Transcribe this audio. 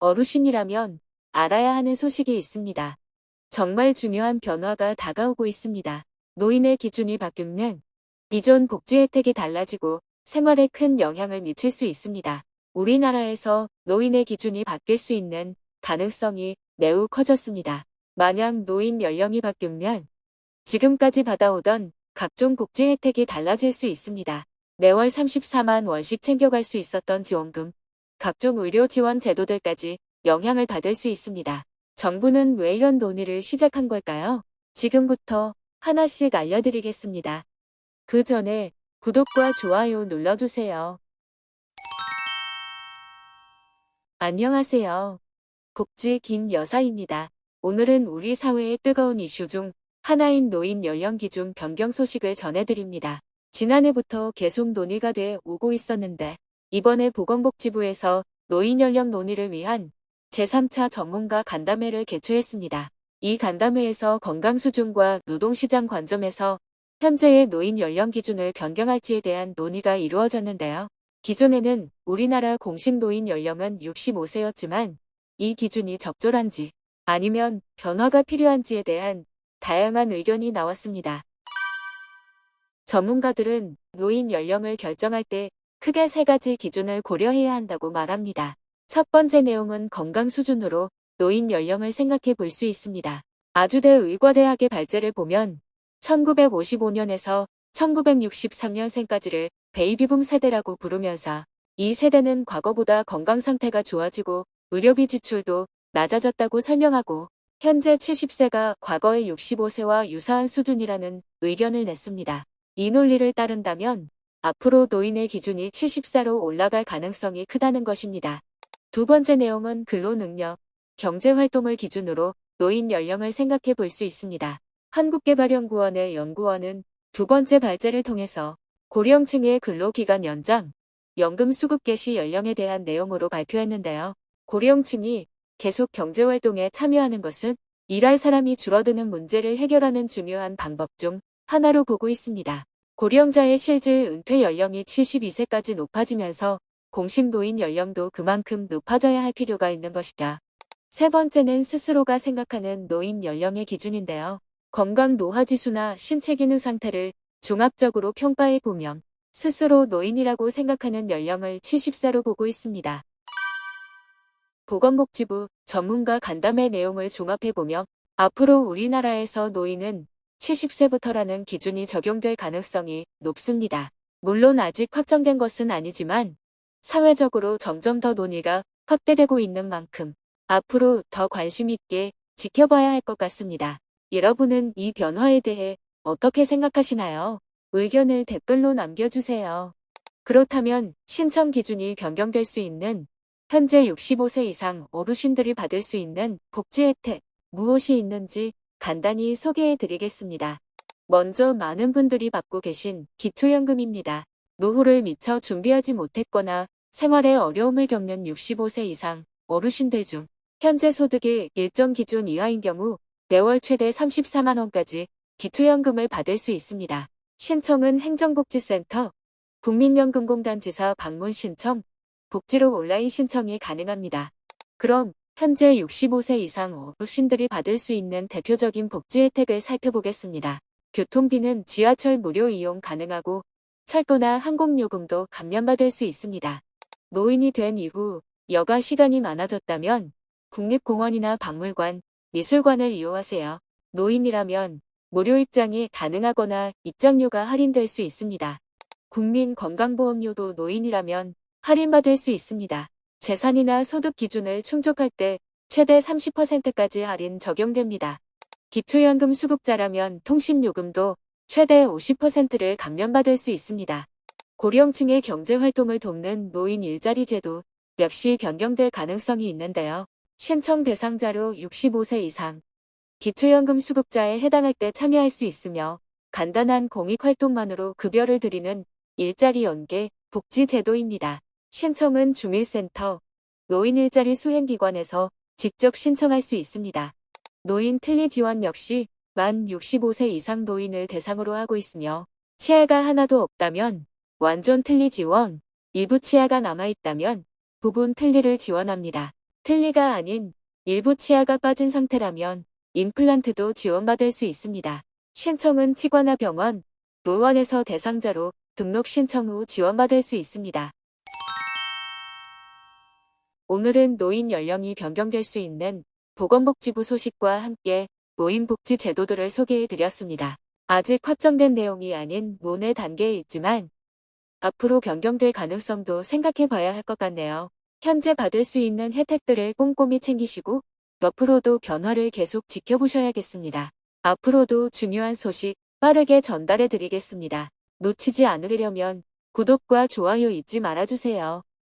어르신이라면 알아야 하는 소식이 있습니다. 정말 중요한 변화가 다가오고 있습니다. 노인의 기준이 바뀌면 기존 복지 혜택이 달라지고 생활에 큰 영향을 미칠 수 있습니다. 우리나라에서 노인의 기준이 바뀔 수 있는 가능성이 매우 커졌습니다. 만약 노인 연령이 바뀌면 지금까지 받아오던 각종 복지 혜택이 달라질 수 있습니다. 매월 34만 원씩 챙겨갈 수 있었던 지원금, 각종 의료 지원 제도들까지 영향을 받을 수 있습니다. 정부는 왜 이런 논의를 시작한 걸까요? 지금부터 하나씩 알려드리겠습니다. 그 전에 구독과 좋아요 눌러주세요. 안녕하세요. 복지 김 여사입니다. 오늘은 우리 사회의 뜨거운 이슈 중 하나인 노인 연령 기준 변경 소식을 전해드립니다. 지난해부터 계속 논의가 돼 오고 있었는데 이번에 보건복지부에서 노인 연령 논의를 위한 제3차 전문가 간담회를 개최했습니다. 이 간담회에서 건강 수준과 노동시장 관점에서 현재의 노인 연령 기준을 변경할지에 대한 논의가 이루어졌는데요. 기존에는 우리나라 공식 노인 연령은 65세였지만 이 기준이 적절한지 아니면 변화가 필요한지에 대한 다양한 의견이 나왔습니다. 전문가들은 노인 연령을 결정할 때 크게 세 가지 기준을 고려해야 한다고 말합니다. 첫 번째 내용은 건강 수준으로 노인 연령을 생각해 볼 수 있습니다. 아주대 의과대학의 발제를 보면 1955년에서 1963년생까지를 베이비붐 세대라고 부르면서 이 세대는 과거보다 건강 상태가 좋아지고 의료비 지출도 낮아졌다고 설명하고 현재 70세가 과거의 65세와 유사한 수준이라는 의견을 냈습니다. 이 논리를 따른다면 앞으로 노인의 기준이 70세로 올라갈 가능성이 크다는 것입니다. 두 번째 내용은 근로능력, 경제활동을 기준으로 노인 연령을 생각해 볼 수 있습니다. 한국개발연구원의 연구원은 두 번째 발제를 통해서 고령층의 근로기간 연장, 연금 수급 개시 연령에 대한 내용으로 발표했는데요. 고령층이 계속 경제활동에 참여하는 것은 일할 사람이 줄어드는 문제를 해결하는 중요한 방법 중 하나로 보고 있습니다. 고령자의 실질 은퇴 연령이 72세까지 높아지면서 공식 노인 연령도 그만큼 높아져야 할 필요가 있는 것이다. 세 번째는 스스로가 생각하는 노인 연령의 기준인데요. 건강 노화지수나 신체 기능 상태를 종합적으로 평가해 보면 스스로 노인이라고 생각하는 연령을 70세로 보고 있습니다. 보건복지부 전문가 간담회 내용을 종합해 보면 앞으로 우리나라에서 노인은 70세부터라는 기준이 적용될 가능성이 높습니다. 물론 아직 확정된 것은 아니지만 사회적으로 점점 더 논의가 확대되고 있는 만큼 앞으로 더 관심 있게 지켜봐야 할 것 같습니다. 여러분은 이 변화에 대해 어떻게 생각하시나요? 의견을 댓글로 남겨주세요. 그렇다면 신청 기준이 변경될 수 있는 현재 65세 이상 어르신들이 받을 수 있는 복지 혜택 무엇이 있는지 간단히 소개해 드리겠습니다. 먼저 많은 분들이 받고 계신 기초연금입니다. 노후를 미처 준비하지 못했거나 생활에 어려움을 겪는 65세 이상 어르신들 중 현재 소득이 일정 기준 이하인 경우 매월 최대 34만원까지 기초연금을 받을 수 있습니다. 신청은 행정복지센터, 국민연금공단지사 방문 신청, 복지로 온라인 신청이 가능합니다. 그럼 현재 65세 이상 어르신들이 받을 수 있는 대표적인 복지 혜택을 살펴보겠습니다. 교통비는 지하철 무료 이용 가능하고 철도나 항공요금도 감면받을 수 있습니다. 노인이 된 이후 여가 시간이 많아졌다면 국립공원이나 박물관, 미술관을 이용하세요. 노인이라면 무료 입장이 가능하거나 입장료가 할인될 수 있습니다. 국민건강보험료도 노인이라면 할인받을 수 있습니다. 재산이나 소득 기준을 충족할 때 최대 30%까지 할인 적용됩니다. 기초연금 수급자라면 통신요금도 최대 50%를 감면받을 수 있습니다. 고령층의 경제활동을 돕는 노인 일자리 제도 역시 변경될 가능성이 있는데요. 신청 대상자로 65세 이상, 기초연금 수급자에 해당할 때 참여할 수 있으며 간단한 공익활동만으로 급여를 드리는 일자리 연계 복지 제도입니다. 신청은 주민센터, 노인 일자리 수행기관에서 직접 신청할 수 있습니다. 노인 틀리 지원 역시 만 65세 이상 노인을 대상으로 하고 있으며 치아가 하나도 없다면 완전 틀리 지원, 일부 치아가 남아있다면 부분 틀리를 지원합니다. 틀니가 아닌 일부 치아가 빠진 상태라면 임플란트도 지원받을 수 있습니다. 신청은 치과나 병원, 의원에서 대상자로 등록 신청 후 지원받을 수 있습니다. 오늘은 노인 연령이 변경될 수 있는 보건복지부 소식과 함께 노인복지 제도들을 소개해 드렸습니다. 아직 확정된 내용이 아닌 논의 단계에 있지만 앞으로 변경될 가능성도 생각해 봐야 할 것 같네요. 현재 받을 수 있는 혜택들을 꼼꼼히 챙기시고 앞으로도 변화를 계속 지켜보셔야겠습니다. 앞으로도 중요한 소식 빠르게 전달해 드리겠습니다. 놓치지 않으려면 구독과 좋아요 잊지 말아주세요.